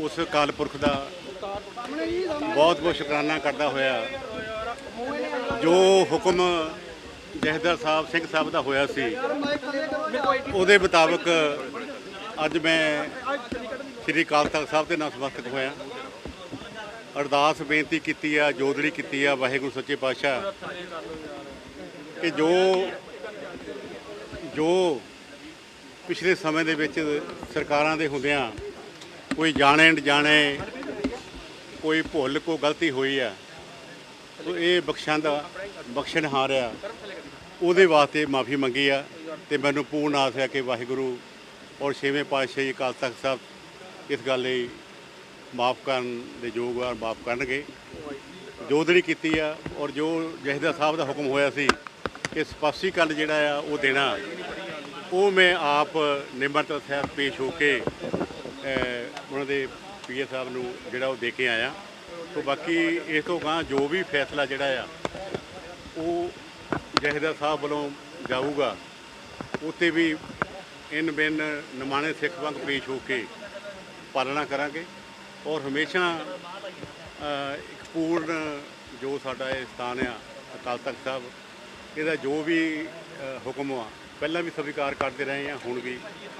ਉਸ ਅਕਾਲ ਪੁਰਖ ਦਾ ਬਹੁਤ ਬਹੁਤ ਸ਼ੁਕਰਾਨਾ ਕਰਦਾ ਹੋਇਆ। ਜੋ ਹੁਕਮ ਜਹਦਰ ਸਾਹਿਬ, ਸਿੰਘ ਸਾਹਿਬ ਦਾ ਹੋਇਆ ਸੀ, ਉਹਦੇ ਮੁਤਾਬਕ ਅੱਜ ਮੈਂ ਸ੍ਰੀ ਅਕਾਲ ਤਖਤ ਸਾਹਿਬ ਦੇ ਨਾਲ ਨਤਮਸਤਕ ਹੋਇਆ। ਅਰਦਾਸ ਬੇਨਤੀ ਕੀਤੀ ਆ, ਜੋਦੜੀ ਕੀਤੀ ਆ, ਵਾਹਿਗੁਰੂ ਸੱਚੇ ਪਾਤਸ਼ਾਹ। ਕਿ ਜੋ ਜੋ ਪਿਛਲੇ ਸਮੇਂ ਦੇ ਵਿੱਚ ਸਰਕਾਰਾਂ ਦੇ ਹੁੰਦਿਆਂ ਕੋਈ ਜਾਣੇ ਅਣਜਾਣੇ, ਕੋਈ ਭੁੱਲ ਕੋ ਗਲਤੀ ਹੋਈ ਆ ਤੋ ਇਹ ਬਖਸ਼ਾਂਦਾ ਬਖਸ਼ਣ ਹਾਰਿਆ, ਉਹਦੇ ਵਾਸਤੇ ਮਾਫੀ ਮੰਗੀ ਆ, ਤੇ ਮੈਨੂੰ ਪੂਰਨ ਆਸ ਹੈ ਕਿ ਵਾਹਿਗੁਰੂ ਔਰ ਛੇਵੇਂ ਪਾਤਸ਼ਾਹ ਜੀ ਅਕਾਲ ਤਖਤ ਸਾਹਿਬ ਇਸ ਗੱਲ ਲਈ ਮਾਫ ਕਰਨ ਦੇ ਯੋਗ ਮਾਫ ਕਰਨਗੇ। ਜੋਦੜੀ ਕੀਤੀ ਆ ਔਰ ਜੋ ਜਹਦਾ ਸਾਹਿਬ ਦਾ ਹੁਕਮ ਹੋਇਆ ਸੀ ਕਿ ਸਪਸ਼ਟੀਕਰਨ ਜਿਹੜਾ ਆ ਉਹ ਦੇਣਾ, ਉਹ ਮੈਂ ਆਪ ਨਿਮਰਤਾ ਸਾਹਿਬ ਪੇਸ਼ ਹੋ ਕੇ ਉਹਨਾਂ ਦੇ ਪੀਏ ਸਾਹਿਬ ਨੂੰ ਜਿਹੜਾ ਉਹ ਦੇ ਕੇ ਆਇਆ। ਤੋਂ ਬਾਕੀ ਇਸ ਤੋਂ ਗਾਂ ਜੋ ਵੀ ਫੈਸਲਾ ਜਿਹੜਾ ਆ, ਉਹ ਜਹਦਾ ਸਾਹਿਬ ਵੱਲੋਂ ਜਾਊਗਾ। ਉੱਤੇ ਵੀ ਇਨ ਬਿਨ ਨਮਾਣੇ ਸਿੱਖ ਵਾਂਗ ਪੇਸ਼ ਹੋ ਕੇ ਪਾਲਣਾ ਕਰਾਂਗੇ ਔਰ ਹਮੇਸ਼ਾ ਇੱਕ ਪੂਰਨ ਜੋ ਸਾਡਾ ਇਹ ਸਥਾਨ ਆ, ਅਕਾਲ ਤਖਤ ਸਾਹਿਬ, ਇਹਦਾ ਜੋ ਵੀ ਹੁਕਮ ਆ ਪਹਿਲਾਂ ਵੀ ਸਵੀਕਾਰ ਕਰਦੇ ਰਹੇ ਆ ਹੁਣ ਵੀ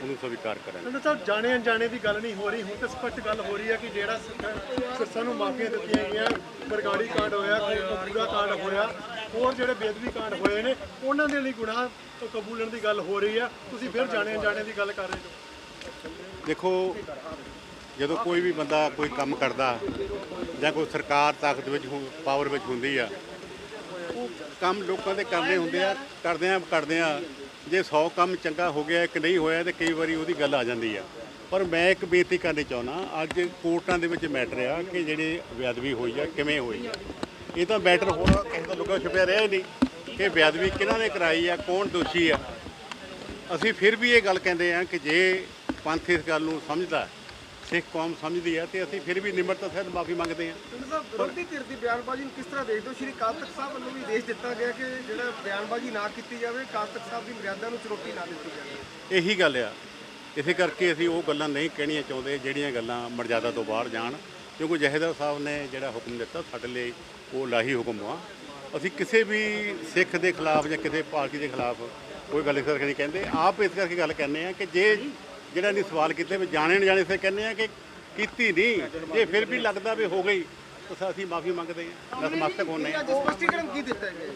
ਉਹਨੂੰ ਸਵੀਕਾਰ ਕਰਾਂਗੇ। ਸੰਤ ਸਾਹਿਬ ਜਾਣੇ ਅਣਜਾਣੇ ਦੀ ਗੱਲ ਨਹੀਂ ਹੋ ਰਹੀ ਹੁਣ ਤੇ ਸਪਸ਼ਟ ਗੱਲ ਹੋ ਰਹੀ ਹੈ ਕਿ ਜਿਹੜਾ ਸਿਰਸਾਂ ਨੂੰ ਮਾਫੀਆਂ ਦਿੱਤੀਆਂ ਗਈਆਂ ਬਰਗਾੜੀ ਕਾਂਡ ਹੋਇਆ ਕਪੂਰਾ ਕਾਂਡ ਹੋਇਆ ਹੋਰ ਜਿਹੜੇ ਬੇਦਬੀ ਕਾਂਡ ਹੋਏ ਨੇ ਉਹਨਾਂ ਦੇ ਲਈ ਗੁਨਾਹ ਕਬੂਲਣ ਦੀ ਗੱਲ ਹੋ ਰਹੀ ਹੈ। ਤੁਸੀਂ ਫਿਰ ਜਾਣੇ ਅਣਜਾਣੇ ਦੀ ਗੱਲ ਕਰ ਰਹੇ ਹੋ। ਦੇਖੋ ਜਦੋਂ ਕੋਈ ਵੀ ਬੰਦਾ ਕੋਈ ਕੰਮ ਕਰਦਾ ਜਾਂ ਕੋਈ ਸਰਕਾਰ ਤਾਕਤ ਵਿੱਚ ਪਾਵਰ ਵਿੱਚ ਹੁੰਦੀ ਆ ਉਹ ਕੰਮ ਲੋਕਾਂ ਦੇ ਕਰਨੇ ਹੁੰਦੇ ਆ ਕਰਦੇ ਆ ਕਰਦੇ ਆ। ਜੇ 100 ਕੰਮ ਚੰਗਾ ਹੋ ਗਿਆ ਕਿ ਨਹੀਂ ਹੋਇਆ ਤੇ ਕਈ ਵਾਰੀ ਉਹਦੀ ਗੱਲ ਆ ਜਾਂਦੀ ਆ। ਪਰ ਮੈਂ ਇੱਕ ਬੇਨਤੀ ਕਰਨੀ ਚਾਹੁੰਦਾ, ਅੱਜ ਕੋਰਟਾਂ ਦੇ ਵਿੱਚ ਮੈਟਰ ਆ ਕਿ ਜਿਹੜੇ ਬੇਅਦਬੀ ਹੋਈ ਆ, ਕਿਵੇਂ ਹੋਈ ਆ। ਇਹ ਤਾਂ ਮੈਟਰ ਹੋਰ ਕਿਸੇ ਦਾ ਲੁਕਾ ਛੁਪਿਆ ਰਿਹਾ ਹੀ ਨਹੀਂ ਕਿ ਬੇਅਦਬੀ ਕਿਹਨਾਂ ਨੇ ਕਰਾਈ ਆ, ਕੌਣ ਦੋਸ਼ੀ ਆ। ਅਸੀਂ ਫਿਰ ਵੀ ਇਹ ਗੱਲ ਕਹਿੰਦੇ ਆ ਕਿ ਜੇ ਪੰਥ ਇਸ ਗੱਲ ਨੂੰ ਸਮਝਦਾ ਸਿੱਖ ਕੌਮ ਸਮਝਦੀ ਆ ਤੇ ਅਸੀਂ ਫਿਰ ਵੀ ਨਿਮਰਤਾ ਸਹਿਤ ਮਾਫੀ ਮੰਗਦੇ ਸਾਹਿਬ ਵਿਰੋਧੀ ਧਿਰ ਦੀ ਬਿਆਨਬਾਜ਼ੀ ਨੂੰ ਕਿਸ ਤਰ੍ਹਾਂ ਦੇਖਦੇ ਹੋ? ਸ਼੍ਰੀ ਤਖਤ ਸਾਹਿਬ ਵੱਲੋਂ ਵੀ ਆਦੇਸ਼ ਦਿੱਤਾ ਗਿਆ ਕਿ ਜਿਹੜਾ ਬਿਆਨਬਾਜ਼ੀ ਨਾ ਕੀਤੀ ਜਾਵੇ ਤਖਤ ਸਾਹਿਬ ਦੀ ਮਰਿਆਦਾ ਨੂੰ ਚੁਣੌਤੀ ਨਾ ਦਿੱਤੀ ਜਾਵੇ। ਇਹੀ ਗੱਲ ਆ। ਇਸੇ ਕਰਕੇ ਅਸੀਂ ਉਹ ਗੱਲਾਂ ਨਹੀਂ ਕਹਿਣੀਆਂ ਚਾਹੁੰਦੇ ਜਿਹੜੀਆਂ ਗੱਲਾਂ ਮਰਜ਼ਾਦਾ ਤੋਂ ਬਾਹਰ ਜਾਣ। ਕਿਉਂਕਿ ਜਹੇਦਾਰ ਸਾਹਿਬ ਨੇ ਜਿਹੜਾ ਹੁਕਮ ਦਿੱਤਾ ਸਾਡੇ ਲਈ ਉਹ ਲਾਹੀ ਹੁਕਮ ਆ। ਅਸੀਂ ਕਿਸੇ ਵੀ ਸਿੱਖ ਦੇ ਖਿਲਾਫ ਜਾਂ ਕਿਸੇ ਪਾਰਟੀ ਦੇ ਖਿਲਾਫ ਕੋਈ ਗੱਲ ਇਸ ਕਰਕੇ ਨਹੀਂ ਕਹਿੰਦੇ। ਆਪ ਇਸ ਕਰਕੇ ਗੱਲ ਕਹਿੰਦੇ ਆ ਕਿ ਜੇ ਜਿਹੜਾ ਨਹੀਂ ਸਵਾਲ ਕੀਤੇ ਵੀ ਜਾਣੇ ਨਾ ਜਾਣੇ ਸੇ ਕਹਿੰਦੇ ਆ ਕਿ ਕੀਤੀ ਨਹੀਂ। ਜੇ ਫਿਰ ਵੀ ਲੱਗਦਾ ਵੀ ਹੋ ਗਈ ਤਾਂ ਅਸੀਂ ਮਾਫੀ ਮੰਗਦੇ ਆ ਨਤਮਸਤਕ ਹੋਣੇ ਆ ਅੱਜ ਸਪਸ਼ਟੀਕਰਨ ਕੀ ਦਿੱਤਾ ਜੀ?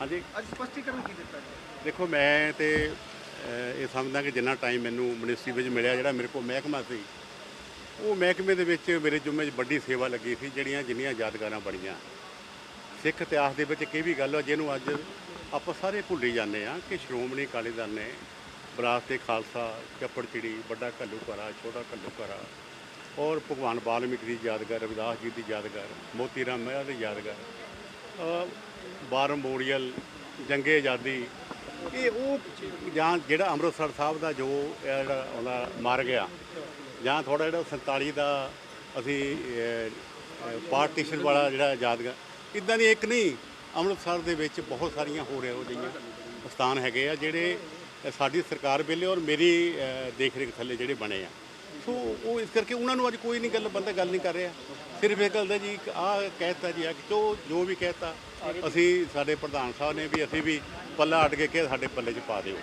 ਹਾਂਜੀ। ਅੱਜ ਸਪਸ਼ਟੀਕਰਨ ਕੀ ਦਿੱਤਾ ਗਿਆ? ਦੇਖੋ ਮੈਂ ਤੇ ਇਹ ਸਮਝਦਾ ਕਿ ਜਿੰਨਾ ਟਾਈਮ ਮੈਨੂੰ ਮਿਨਿਸਟਰੀ ਵਿੱਚ ਮਿਲਿਆ ਜਿਹੜਾ ਮੇਰੇ ਕੋਲ ਮਹਿਕਮਾ ਸੀ ਉਹ ਮਹਿਕਮੇ ਦੇ ਵਿੱਚ ਮੇਰੇ ਜੁਮੇ 'ਚ ਵੱਡੀ ਸੇਵਾ ਲੱਗੀ ਸੀ ਜਿਹੜੀਆਂ ਜਿੰਨੀਆਂ ਯਾਦਗਾਰਾਂ ਬਣੀਆਂ। ਸਿੱਖ ਇਤਿਹਾਸ ਦੇ ਵਿੱਚ ਇੱਕ ਇਹ ਵੀ ਗੱਲ ਆ ਜਿਹਨੂੰ ਅੱਜ ਆਪਾਂ ਸਾਰੇ ਭੁੱਲੀ ਜਾਂਦੇ ਆ ਕਿ ਸ਼੍ਰੋਮਣੀ ਅਕਾਲੀ ਦਲ ਨੇ ਵਿਰਾਸਤ ਤੇ ਖਾਲਸਾ ਚੱਪੜ ਚਿੜੀ ਵੱਡਾ ਘੱਲੂ ਘਰਾ ਛੋਟਾ ਘੱਲੂ ਘਰਾ। ਔਰ ਭਗਵਾਨ ਵਾਲਮੀਕੀ ਦੀ ਯਾਦਗਾਰ ਰਵਿਦਾਸ ਜੀ ਦੀ ਯਾਦਗਾਰ ਮੋਤੀ ਰਾਮ ਮਹਿਰਾ ਦੀ ਯਾਦਗਾਰ ਅ, ਬਾਰ ਮੈਮੋਰੀਅਲ ਜੰਗੇ ਆਜ਼ਾਦੀ। ਇਹ ਉਹ ਜਾਂ ਜਿਹੜਾ ਅੰਮ੍ਰਿਤਸਰ ਸਾਹਿਬ ਦਾ ਜੋ ਇਹ ਜਿਹੜਾ ਉਹਦਾ ਮਰ ਗਿਆ ਜਾਂ ਥੋੜਾ ਜਿਹੜਾ 47 ਦਾ ਅਸੀਂ ਪਾਰਟੀਸ਼ਨ ਵਾਲਾ ਜਿਹੜਾ ਯਾਦਗਾਰ ਇਦਾਂ ਦੀ ਇੱਕ ਨਹੀਂ ਅੰਮ੍ਰਿਤਸਰ ਦੇ ਵਿੱਚ ਬਹੁਤ ਸਾਰੀਆਂ ਹੋ ਰਿਹਾ ਉਹ ਜਿਹੀਆਂ ਸਥਾਨ ਹੈਗੇ ਆ ਜਿਹੜੇ ਸਾਡੀ ਸਰਕਾਰ ਵੇਲੇ ਔਰ ਮੇਰੀ ਦੇਖ ਰੇਖ ਥੱਲੇ ਜਿਹੜੇ ਬਣੇ ਆ। ਸੋ ਉਹ ਇਸ ਕਰਕੇ ਉਹਨਾਂ ਨੂੰ ਅੱਜ ਕੋਈ ਨਹੀਂ ਗੱਲ, ਬੰਦਾ ਗੱਲ ਨਹੀਂ ਕਰ ਰਿਹਾ। ਸਿਰਫ ਇਹ ਗੱਲ ਦਾ ਜੀ ਆਹ ਕਹਿਤਾ ਜੀ ਆ ਕਿ ਜੋ ਜੋ ਵੀ ਕਹਿਤਾ, ਅਸੀਂ ਸਾਡੇ ਪ੍ਰਧਾਨ ਸਾਹਿਬ ਨੇ ਵੀ, ਅਸੀਂ ਵੀ ਪੱਲਾ ਅਟ ਕੇ ਕਿ ਸਾਡੇ ਪੱਲੇ 'ਚ ਪਾ ਦਿਓ।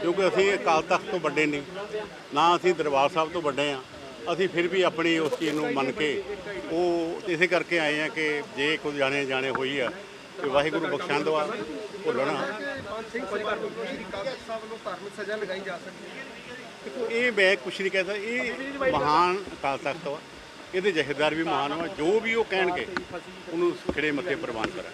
ਕਿਉਂਕਿ ਅਸੀਂ ਅਕਾਲ ਤਖਤ ਤੋਂ ਵੱਡੇ ਨਹੀਂ, ਨਾ ਅਸੀਂ ਦਰਬਾਰ ਸਾਹਿਬ ਤੋਂ ਵੱਡੇ ਆ। ਅਸੀਂ ਫਿਰ ਵੀ ਆਪਣੀ ਉਸ ਚੀਜ਼ ਨੂੰ ਮੰਨ ਕੇ, ਉਹ ਇਸੇ ਕਰਕੇ ਆਏ ਆ ਕਿ ਜੇ ਕੋਈ ਜਾਣੇ ਜਾਣੇ ਹੋਈ ਆ ਤੇ ਵਾਹਿਗੁਰੂ ਬਖਸ਼ਾਂ ਦਵਾ ਭੁੱਲਣਾ ਕਿ ਮਾਨ ਸਿੰਘ ਪਰਿਵਾਰ ਨੂੰ ਸ਼੍ਰੀ ਅਕਾਲ ਤਖਤ ਸਾਹਿਬ ਵੱਲੋਂ ਧਾਰਮਿਕ ਸਜ਼ਾ ਲਗਾਈ ਜਾ ਸਕਦੀ ਹੈ। ਦੇਖੋ ਇਹ ਮੈਂ ਕੁਛ ਨਹੀਂ ਕਹਿੰਦਾ ਇਹ ਮਹਾਨ ਅਕਾਲ ਤਖਤ ਵਾ। ਇਹਦੇ ਜਹੇਦਾਰ ਵੀ ਮਹਾਨ ਵਾ। ਜੋ ਵੀ ਉਹ ਕਹਿਣਗੇ ਉਹਨੂੰ ਖੜੇ ਮੱਥੇ ਪ੍ਰਵਾਨ ਕਰਾਂ